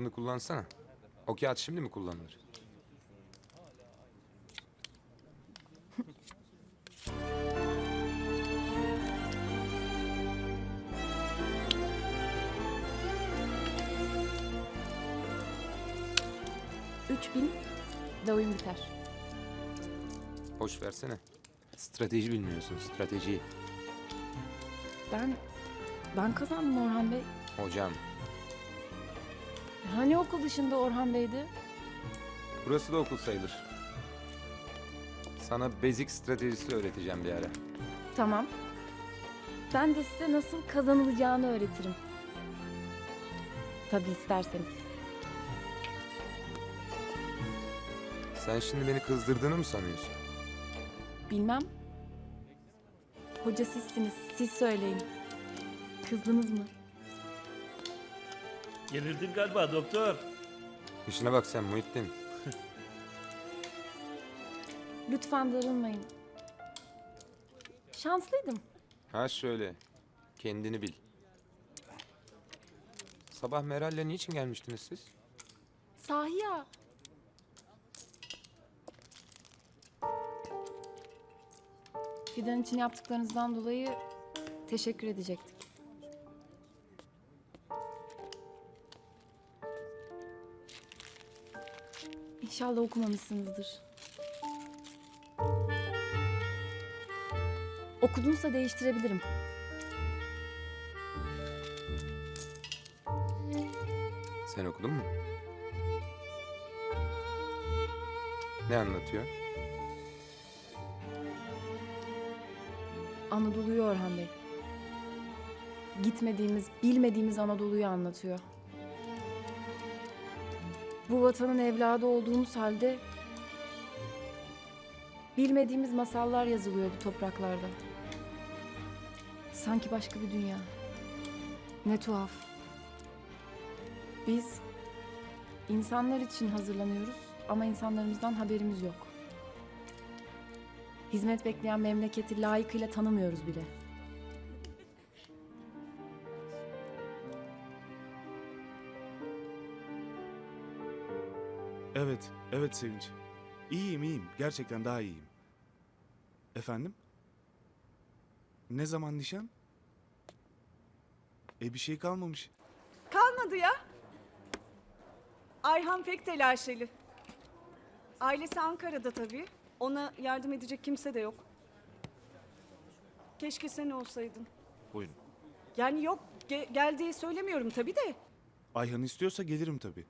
bunu kullansana. O kağıt şimdi mi kullanılır? Üç bin ve oyun biter. Boş versene. Strateji bilmiyorsun, strateji. Ben, ben kazandım Orhan Bey. Hocam, Hani okul dışında Orhan Bey'di? burası da okul sayılır. Sana basic stratejisi öğreteceğim bir ara. Tamam. Ben de size nasıl kazanılacağını öğretirim. Tabii isterseniz. Sen şimdi beni kızdırdığını mı sanıyorsun? Bilmem. Hoca sizsiniz. Siz söyleyin. Kızdınız mı? Yenildin galiba doktor. İşine bak sen Muhittin. Lütfen darılmayın. Şanslıydım. Ha şöyle, kendini bil. Sabah Meral'le niçin gelmiştiniz siz? Sahi ya. Fidan için yaptıklarınızdan dolayı teşekkür edecektik. İnşallah okumamışsınızdır. Okudunsa değiştirebilirim. Sen okudun mu? Ne anlatıyor? Anadolu'yu Orhan Bey. Gitmediğimiz, bilmediğimiz Anadolu'yu anlatıyor. Bu vatanın evladı olduğumuz halde bilmediğimiz masallar yazılıyor bu topraklarda. Sanki başka bir dünya. Ne tuhaf. Biz insanlar için hazırlanıyoruz ama insanlarımızdan haberimiz yok. Hizmet bekleyen memleketi layıkıyla tanımıyoruz bile. Evet, evet Sevinç. İyiyim, iyiyim. Gerçekten daha iyiyim. Efendim? Ne zaman nişan? E bir şey kalmamış. Kalmadı ya. Ayhan pek telaşeli. Ailesi Ankara'da tabii. Ona yardım edecek kimse de yok. Keşke sen olsaydın. Buyurun. Yani yok ge- gel diye söylemiyorum tabii de. Ayhan istiyorsa gelirim tabii.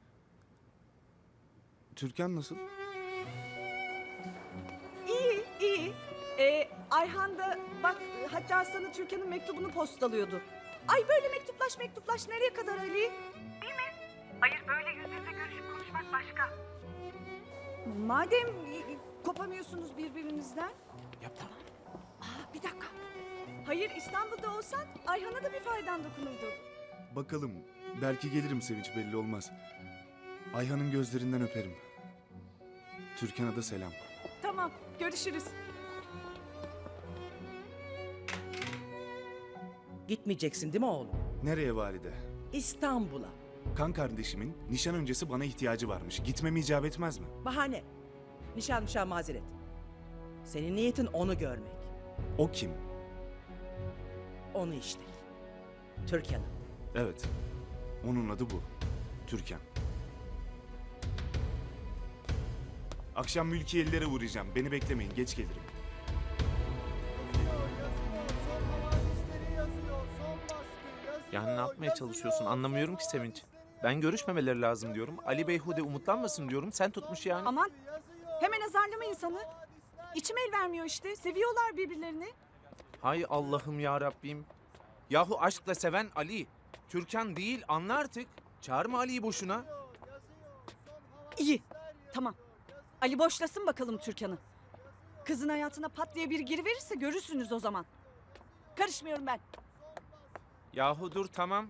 Türkan nasıl? İyi iyi. Ee, Ayhan da bak hatta sana Türkan'ın mektubunu postalıyordu. Ay böyle mektuplaş mektuplaş nereye kadar Ali? Değil mi? Hayır böyle yüz yüze görüşüp konuşmak başka. Madem kopamıyorsunuz birbirinizden. Yap tamam. Aa, bir dakika. Hayır İstanbul'da olsan Ayhan'a da bir faydan dokunurdu. Bakalım. Belki gelirim Sevinç belli olmaz. Ayhan'ın gözlerinden öperim. Türkan'a da selam. Tamam görüşürüz. Gitmeyeceksin değil mi oğlum? Nereye valide? İstanbul'a. Kan kardeşimin nişan öncesi bana ihtiyacı varmış. Gitmem icap etmez mi? Bahane. Nişan nişan mazeret. Senin niyetin onu görmek. O kim? Onu işte. Türkan'ı. Evet. Onun adı bu. Türkan. Akşam mülkiyelilere uğrayacağım. Beni beklemeyin. Geç gelirim. Yani ne yapmaya çalışıyorsun anlamıyorum ki Sevinç. Ben görüşmemeleri lazım diyorum. Ali Beyhude umutlanmasın diyorum. Sen tutmuş yani. Aman hemen azarlama insanı. İçim el vermiyor işte. Seviyorlar birbirlerini. Hay Allah'ım ya Rabbim. Yahu aşkla seven Ali. Türkan değil anla artık. Çağırma Ali'yi boşuna. İyi. Tamam. Ali boşlasın bakalım Türkan'ı. Kızın hayatına pat diye bir giriverirse görürsünüz o zaman. Karışmıyorum ben. Yahu dur tamam.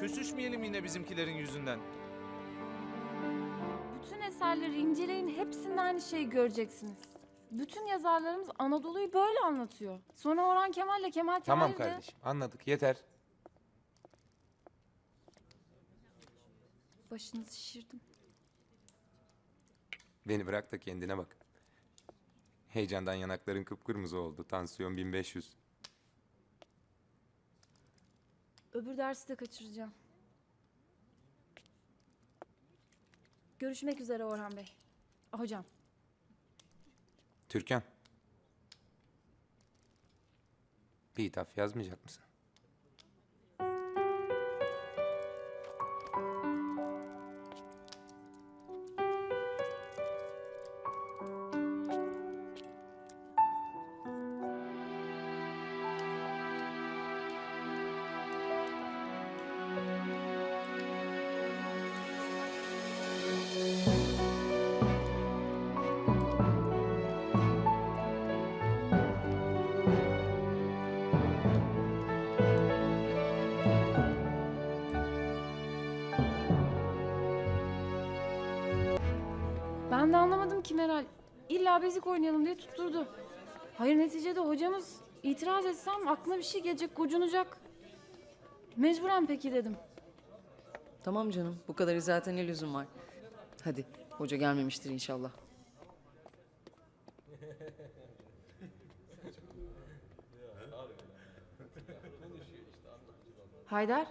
Küsüşmeyelim yine bizimkilerin yüzünden. Bütün eserleri inceleyin hepsinde aynı şeyi göreceksiniz. Bütün yazarlarımız Anadolu'yu böyle anlatıyor. Sonra Orhan Kemal'le Kemal Tamam Tahir de- kardeşim, anladık. Yeter. başınızı şişirdim. Beni bırak da kendine bak. Heyecandan yanakların kıpkırmızı oldu. Tansiyon 1500. Öbür dersi de kaçıracağım. Görüşmek üzere Orhan Bey. Hocam. Türkan. Bir ithaf yazmayacak mısın? Ben de anlamadım ki Meral. İlla bezik oynayalım diye tutturdu. Hayır neticede hocamız itiraz etsem aklına bir şey gelecek, gocunacak. Mecburen peki dedim. Tamam canım. Bu kadar zaten ne lüzum var? Hadi. Hoca gelmemiştir inşallah. Haydar.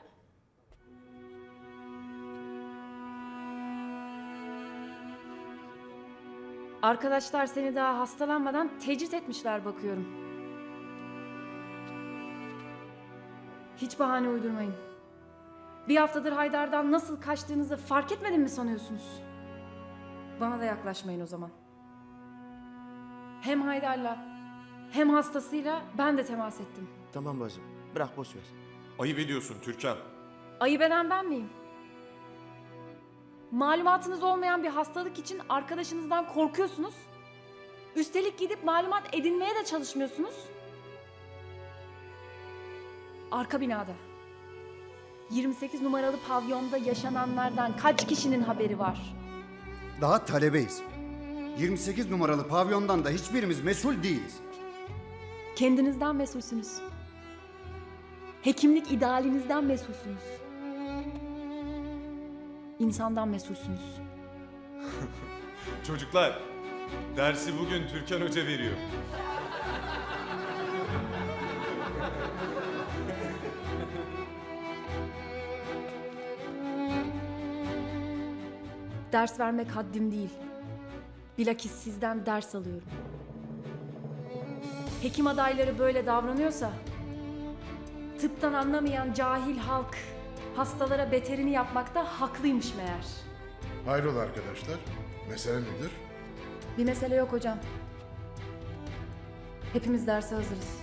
Arkadaşlar seni daha hastalanmadan tecrit etmişler bakıyorum. Hiç bahane uydurmayın. Bir haftadır Haydar'dan nasıl kaçtığınızı fark etmedim mi sanıyorsunuz? Bana da yaklaşmayın o zaman. Hem Haydar'la hem hastasıyla ben de temas ettim. Tamam bacım. Bırak boş ver. Ayıp ediyorsun Türkan. Ayıp eden ben miyim? Malumatınız olmayan bir hastalık için arkadaşınızdan korkuyorsunuz. Üstelik gidip malumat edinmeye de çalışmıyorsunuz. Arka binada. 28 numaralı pavyonda yaşananlardan kaç kişinin haberi var? Daha talebeyiz. 28 numaralı pavyondan da hiçbirimiz mesul değiliz. Kendinizden mesulsünüz. Hekimlik idealinizden mesulsünüz. İnsandan mesulsünüz. Çocuklar, dersi bugün Türkan Hoca veriyor. Ders vermek haddim değil. Bilakis sizden ders alıyorum. Hekim adayları böyle davranıyorsa, tıptan anlamayan cahil halk hastalara beterini yapmakta haklıymış meğer. Hayrola arkadaşlar? Mesele nedir? Bir mesele yok hocam. Hepimiz derse hazırız.